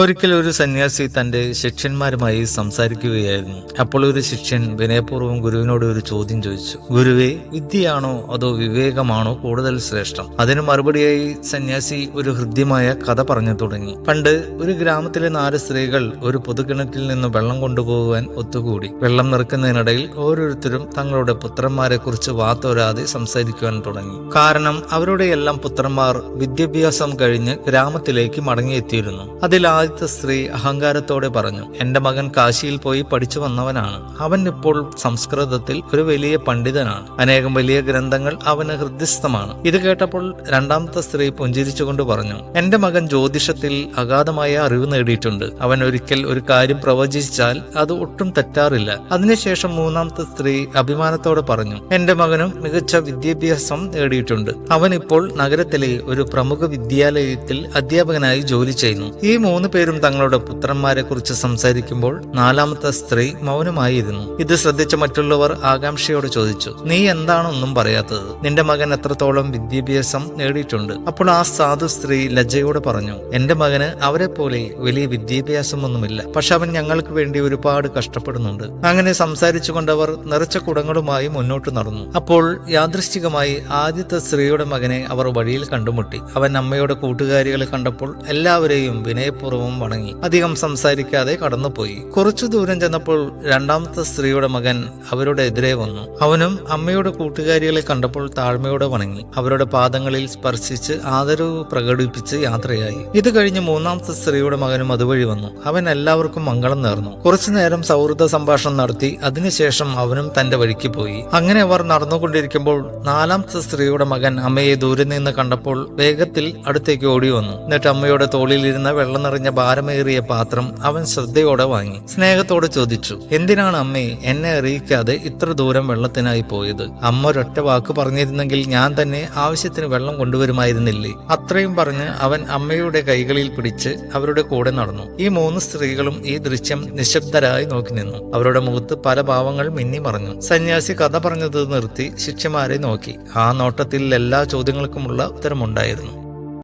ഒരിക്കൽ ഒരു സന്യാസി തന്റെ ശിഷ്യന്മാരുമായി സംസാരിക്കുകയായിരുന്നു. അപ്പോൾ ഒരു ശിഷ്യൻ വിനയപൂർവം ഗുരുവിനോട് ഒരു ചോദ്യം ചോദിച്ചു. ഗുരുവെ വിദ്യയാണോ അതോ വിവേകമാണോ കൂടുതൽ ശ്രേഷ്ഠം? അതിന് മറുപടിയായി സന്യാസി ഒരു ഹൃദ്യമായ കഥ പറഞ്ഞു തുടങ്ങി. പണ്ട് ഒരു ഗ്രാമത്തിലെ നാല് സ്ത്രീകൾ ഒരു പൊതുകിണറ്റിൽ നിന്ന് വെള്ളം കൊണ്ടുപോകുവാൻ ഒത്തുകൂടി. വെള്ളം നിറക്കുന്നതിനിടയിൽ ഓരോരുത്തരും തങ്ങളുടെ പുത്രന്മാരെ കുറിച്ച് വാത്തോരാതെ സംസാരിക്കുവാൻ തുടങ്ങി. കാരണം അവരുടെ എല്ലാം പുത്രന്മാർ വിദ്യാഭ്യാസം കഴിഞ്ഞ് ഗ്രാമത്തിലേക്ക് മടങ്ങിയെത്തിയിരുന്നു. അതിൽ ആദ്യത്തെ സ്ത്രീ അഹങ്കാരത്തോടെ പറഞ്ഞു എന്റെ മകൻ കാശിയിൽ പോയി പഠിച്ചു വന്നവനാണ്. അവൻ ഇപ്പോൾ സംസ്കൃതത്തിൽ ഒരു വലിയ പണ്ഡിതനാണ്. അനേകം വലിയ ഗ്രന്ഥങ്ങൾ അവന് ഹൃദ്യസ്ഥമാണ്. ഇത് കേട്ടപ്പോൾ രണ്ടാമത്തെ സ്ത്രീ പുഞ്ചിരിച്ചുകൊണ്ട് പറഞ്ഞു എന്റെ മകൻ ജ്യോതിഷത്തിൽ അഗാധമായ അറിവ് നേടിയിട്ടുണ്ട്. അവൻ ഒരിക്കൽ ഒരു കാര്യം പ്രവചിച്ചാൽ അത് ഒട്ടും തെറ്റാറില്ല. അതിനുശേഷം മൂന്നാമത്തെ സ്ത്രീ അഭിമാനത്തോടെ പറഞ്ഞു എന്റെ മകനും മികച്ച വിദ്യാഭ്യാസം നേടിയിട്ടുണ്ട്. അവൻ ഇപ്പോൾ നഗരത്തിലെ ഒരു പ്രമുഖ വിദ്യാലയത്തിൽ അധ്യാപകനായി ജോലി ചെയ്യുന്നു. ഈ മൂന്ന് പേരും തങ്ങളുടെ പുത്രന്മാരെ കുറിച്ച് സംസാരിക്കുമ്പോൾ നാലാമത്തെ സ്ത്രീ മൗനമായിരുന്നു. ഇത് ശ്രദ്ധിച്ച മറ്റുള്ളവർ ആകാംക്ഷയോട് ചോദിച്ചു നീ എന്താണൊന്നും പറയാത്തത്? നിന്റെ മകൻ എത്രത്തോളം വിദ്യാഭ്യാസം നേടിയിട്ടുണ്ട്? അപ്പോൾ ആ സാധു സ്ത്രീ ലജ്ജയോട് പറഞ്ഞു എന്റെ മകന് അവരെ പോലെ വലിയ വിദ്യാഭ്യാസമൊന്നുമില്ല. പക്ഷെ അവൻ ഞങ്ങൾക്ക് വേണ്ടി ഒരുപാട് കഷ്ടപ്പെടുന്നുണ്ട്. അങ്ങനെ സംസാരിച്ചുകൊണ്ടവർ നിറച്ച കുടങ്ങളുമായി മുന്നോട്ട് നടന്നു. അപ്പോൾ യാദൃശ്ചികമായി ആദ്യത്തെ സ്ത്രീയുടെ മകനെ അവർ വഴിയിൽ കണ്ടുമുട്ടി. അവൻ അമ്മയുടെ കൂട്ടുകാരികളെ കണ്ടപ്പോൾ എല്ലാവരെയും വിനയപൂർവം വണങ്ങി. അധികം സംസാരിക്കാതെ കടന്നുപോയി. കുറച്ചു ദൂരം ചെന്നപ്പോൾ രണ്ടാമത്തെ സ്ത്രീയുടെ മകൻ അവരുടെ എതിരെ വന്നു. അവനും അമ്മയുടെ കൂട്ടുകാരികളെ കണ്ടപ്പോൾ താഴ്മയോടെ വണങ്ങി. അവരുടെ പാദങ്ങളിൽ സ്പർശിച്ച് ആദരവ് പ്രകടിപ്പിച്ച് യാത്രയായി. ഇത് കഴിഞ്ഞ് മൂന്നാമത്തെ സ്ത്രീയുടെ മകനും അതുവഴി വന്നു. അവൻ എല്ലാവർക്കും മംഗളം നേർന്നു. കുറച്ചുനേരം സൗഹൃദ സംഭാഷണം നടത്തി അതിനുശേഷം അവനും തന്റെ വഴിക്ക് പോയി. അങ്ങനെ അവർ നടന്നുകൊണ്ടിരിക്കുമ്പോൾ നാലാമത്തെ സ്ത്രീയുടെ മകൻ അമ്മയെ ദൂരെ നിന്ന് കണ്ടപ്പോൾ വേഗത്തിൽ അടുത്തേക്ക് ഓടി വന്നു. എന്നിട്ട് അമ്മയുടെ തോളിലിരുന്ന വെള്ളം നിറഞ്ഞ ഭാരമേറിയ പാത്രം അവൻ ശ്രദ്ധയോടെ വാങ്ങി. സ്നേഹത്തോടെ ചോദിച്ചു എന്തിനാണ് അമ്മേ എന്നെ അറിയിക്കാതെ ഇത്ര ദൂരം വെള്ളത്തിനായി പോയത്? അമ്മ ഒരൊറ്റ വാക്ക് പറഞ്ഞിരുന്നെങ്കിൽ ഞാൻ തന്നെ ആവശ്യത്തിന് വെള്ളം കൊണ്ടുവരുമായിരുന്നില്ലേ? അത്രയും പറഞ്ഞ് അവൻ അമ്മയുടെ കൈകളിൽ പിടിച്ച് അവരുടെ കൂടെ നടന്നു. ഈ മൂന്ന് സ്ത്രീകളും ഈ ദൃശ്യം നിശബ്ദരായി നോക്കി നിന്നു. അവരുടെ മുഖത്ത് പല ഭാവങ്ങൾ മിന്നി മറഞ്ഞു. സന്യാസി കഥ പറഞ്ഞത് നിർത്തി ശിഷ്യന്മാരെ നോക്കി. ആ നോട്ടത്തിൽ എല്ലാ ചോദ്യങ്ങൾക്കുമുള്ള ഉത്തരമുണ്ടായിരുന്നു.